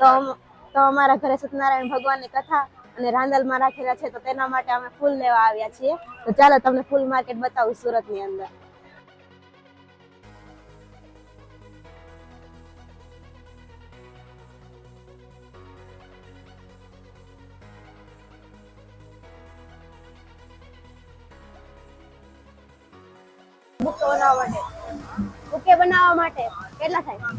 તો તો અમારા ઘરે સત્યનારાયણ ભગવાનની કથા અને રાંદલમાં રાખેલા છે, તો તેના માટે અમે ફૂલ લેવા આવ્યા છીએ. તો ચાલો તમને ફૂલ માર્કેટ બતાવું સુરતની અંદર. બુકે બનાવવા માટે. બુકે બનાવવા માટે. કેટલા થાય?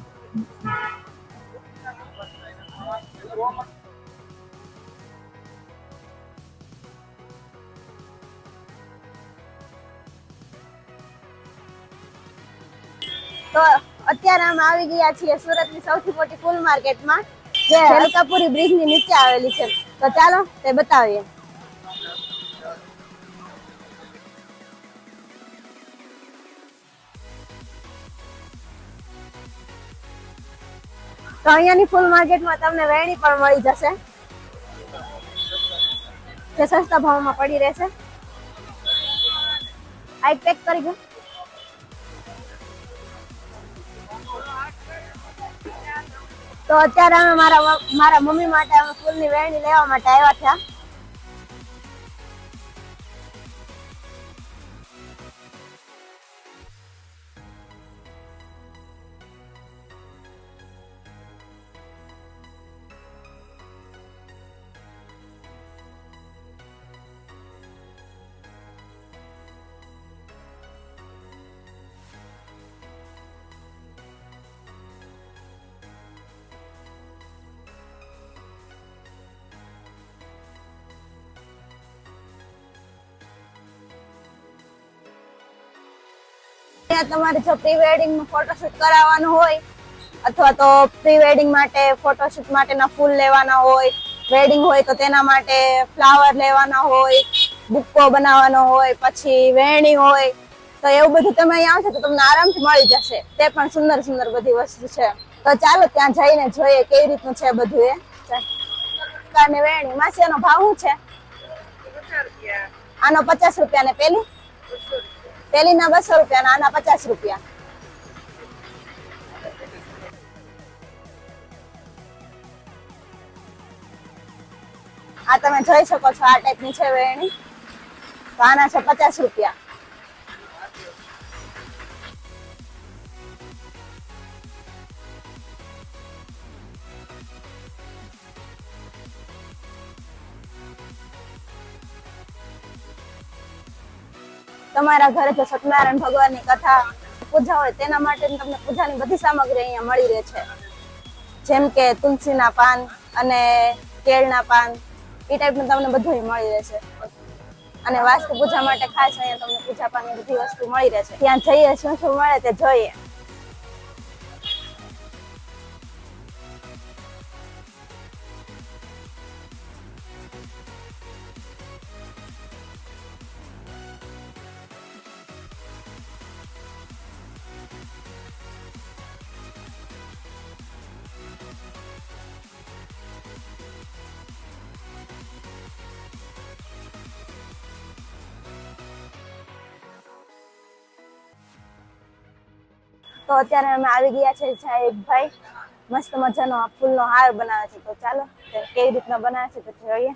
તો અત્યારે અમે આવી ગયા છીએ સુરતની સૌથી મોટી ફૂલ માર્કેટમાં જે હલકાપુરી બ્રિજની નીચે આવેલી છે. તો ચાલો તે બતાવીએ. તો અહીંયાની ફૂલ માર્કેટમાં તમને વેણી પણ મળી જશે. જે સસ્તા ભાવમાં પડી રહેશે. આ એક પેક કરી ગયો તો અત્યારે અમે મારા મારા મમ્મી માટે અમે ફૂલની વેણી લેવા માટે આવ્યા હતા ત્યાં તમારે જો પ્રી વેડિંગનું ફોટોશૂટ કરાવવાનું હોય અથવા તો પ્રી વેડિંગ માટે ફોટોશૂટ માટેના ફૂલ લેવાના હોય વેડિંગ હોય તો તેના માટે ફ્લાવર લેવાના હોય બુક્કો બનાવવાનો હોય પછી વેણી હોય તો એવું બધું તમે અહીંયા આવશો તો તમને આરામથી મળી જશે. તે પણ સુંદર સુંદર બધી વસ્તુ છે. તો ચાલો ત્યાં જઈને જોઈએ કેવી રીતનું છે બધું એ. અને વેણી. માસી ભાવ શું છે? આનો પચાસ રૂપિયા ને પેલી પેલી ના બસો રૂપિયા આના પચાસ રૂપિયા. આ તમે જોઈ શકો છો, આ ટાઈપની છે વેણી. તો આના છે પચાસ રૂપિયા. તમારા ઘરે જો સત્યનારાયણ ભગવાનની કથા પૂજા હોય તેના માટે તમને પૂજાની બધી સામગ્રી અહીંયા મળી રહે છે. જેમ કે તુલસીના પાન અને કેળના પાન, એ ટાઈપનું તમને બધું મળી મળી રહેશે અને વાસ્તુ પૂજા માટે ખાસ અહીંયા તમને પૂજા પાનની બધી વસ્તુ મળી રહેશે ત્યાં જઈએ શું શું મળે તે જોઈએ. તો અત્યારે અમે આવી ગયા છે ભાઈ મસ્ત મજાનો ફૂલનો હાર બનાવે છે. તો ચાલો કેવી રીતના બનાવે છે તો જોઈએ.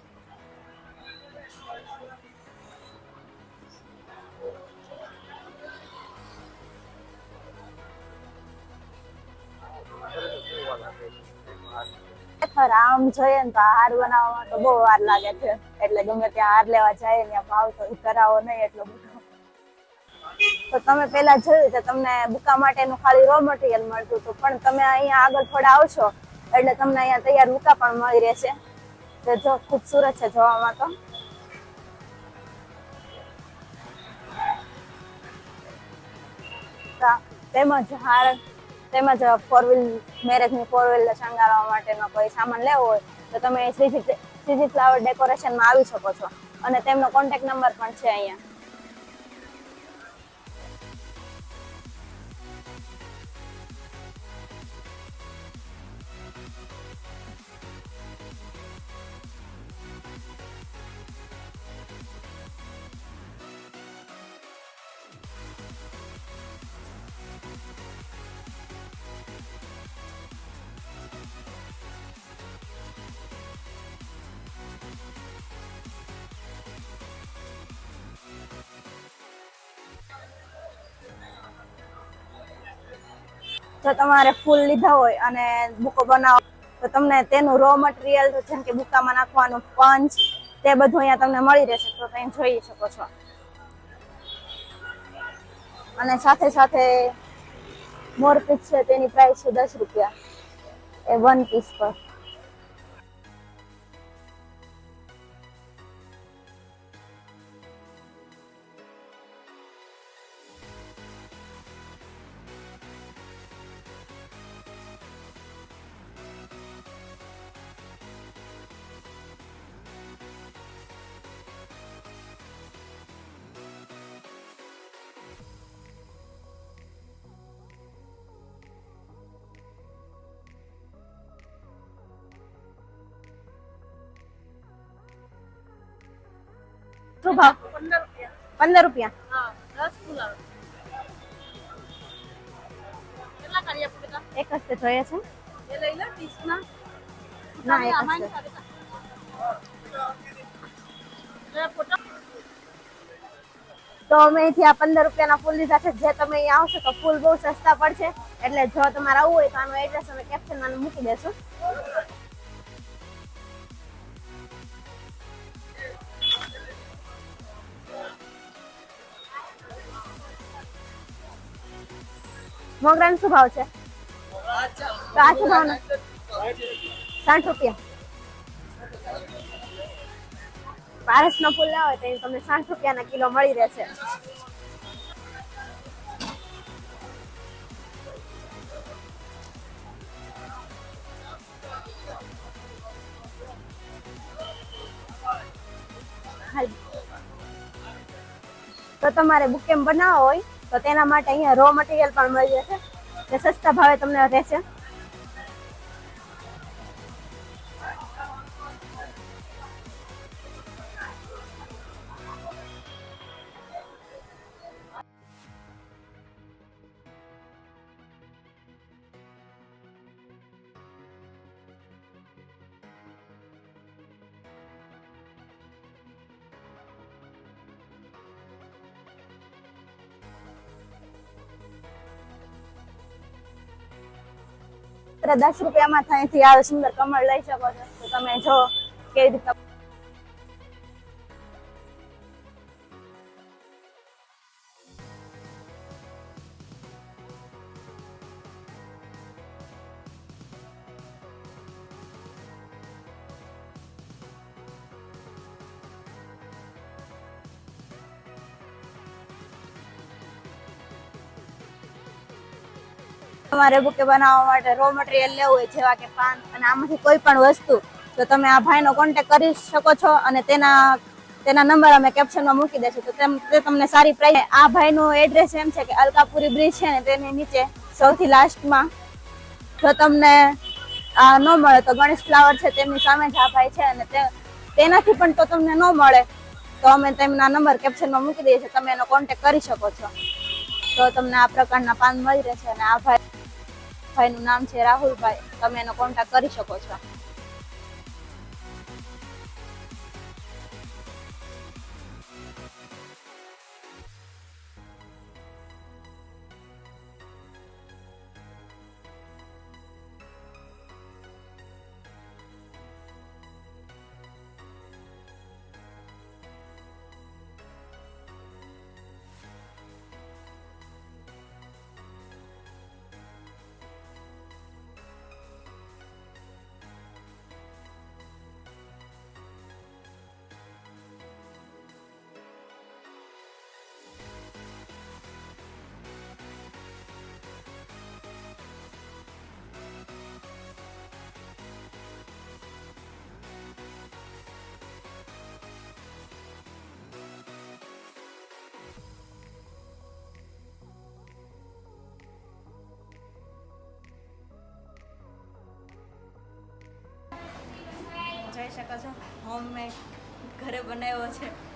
આમ જોઈએ ને તો હાર બનાવવામાં તો બહુ વાર લાગે છે. એટલે ગમે ત્યાં હાર લેવા જાય ત્યાં ભાવ તો કરાવો નહીં એટલો બધો. તો તમે પેલા જોયું તો તમને બુકા માટેનું ખાલી રો મટીરિયલ મળતું હતું. પણ તમે અહીંયા આગળ થોડા આવશો, એટલે તમને અહીંયા તૈયાર બુકા પણ મળી રહેશે. તો જો, ખૂબસૂરત છે જોવામાં તો. તેમજ હાર, તેમજ ફોર વ્હીલ મેરેજની ફોર વ્હીલ શણગારવા માટેનો કોઈ સામાન લેવો હોય, તો તમે શ્રીજી શ્રીજી ફ્લાવર ડેકોરેશનમાં આવી શકો છો. અને તેમનો કોન્ટેક્ટ નંબર પણ છે અહીંયા. જો તમારે ફૂલ લીધા હોય અને બુકો બનાવો. તો તમને તેનું રો મટીરિયલ જેમ કે બુકામાં નાખવાનું પંચ તે બધું અહીંયા તમને મળી રહેશે. તો તમે જોઈ શકો છો. અને સાથે સાથે મોર પીસ છે, તેની પ્રાઇસ છે દસ રૂપિયા. એ વન પીસ પર. શું ભાવ? પંદર રૂપિયા. આવે તો અમે અહીંથી પંદર રૂપિયાના ફૂલ લીધા જે તમે આવશો તો ફૂલ બહુ સસ્તા પડશે. એટલે જો તમારે આવવું હોય તો આનું એડ્રેસ અમે કેપ્શનમાં મૂકી દેશું. મોગરાનો શું ભાવ છે. તો આ શું ભાવનો સાઠ રૂપિયા. પારસનો ફૂલ લાવો તો તમને સાઠ રૂપિયાના કિલો મળી રહેશે. તો તમારે બુકેમ બનાવો હોય તો તેના માટે અહીંયા રો મટીરિયલ પણ મળી જશે. જે સસ્તા ભાવે તમને રહેશે માત્ર દસ રૂપિયામાં અહીંથી આવે સુંદર કમળ લઈ શકો છો. તો તમે જો કેવી રીતે તમારે બુકે બનાવવા માટે રો મટીરિયલ લેવું હોય, જેવા કે પાન અને આમાંથી કોઈ પણ વસ્તુ, તો તમે આ ભાઈનો કોન્ટેક્ટ કરી શકો છો અને તેના તેના નંબર અમે કેપ્શનમાં મૂકી દેશું તો તે તમને સારી પ્રાઇસ આ ભાઈનું એડ્રેસ એમ છે કે અલકાપુરી બ્રિજ છે ને, તેની નીચે સૌથી લાસ્ટમાં જો તમને આ ન મળે તો ગણેશ ફ્લાવર છે, તેમની સામે જ આ ભાઈ છે અને તેનાથી પણ તો તમને ન મળે, તો અમે તેમના નંબર કેપ્શનમાં મૂકી દઈએ છીએ. તમે એનો કોન્ટેક્ટ કરી શકો છો. તો તમને આ પ્રકારના પાન મળી રહેશે અને આ ભાઈ ભાઈનું નામ છે રાહુલભાઈ. તમે એનો કોન્ટેક્ટ કરી શકો છો. શકો છો. હોમમેડ ઘરે બનાવ્યો છે.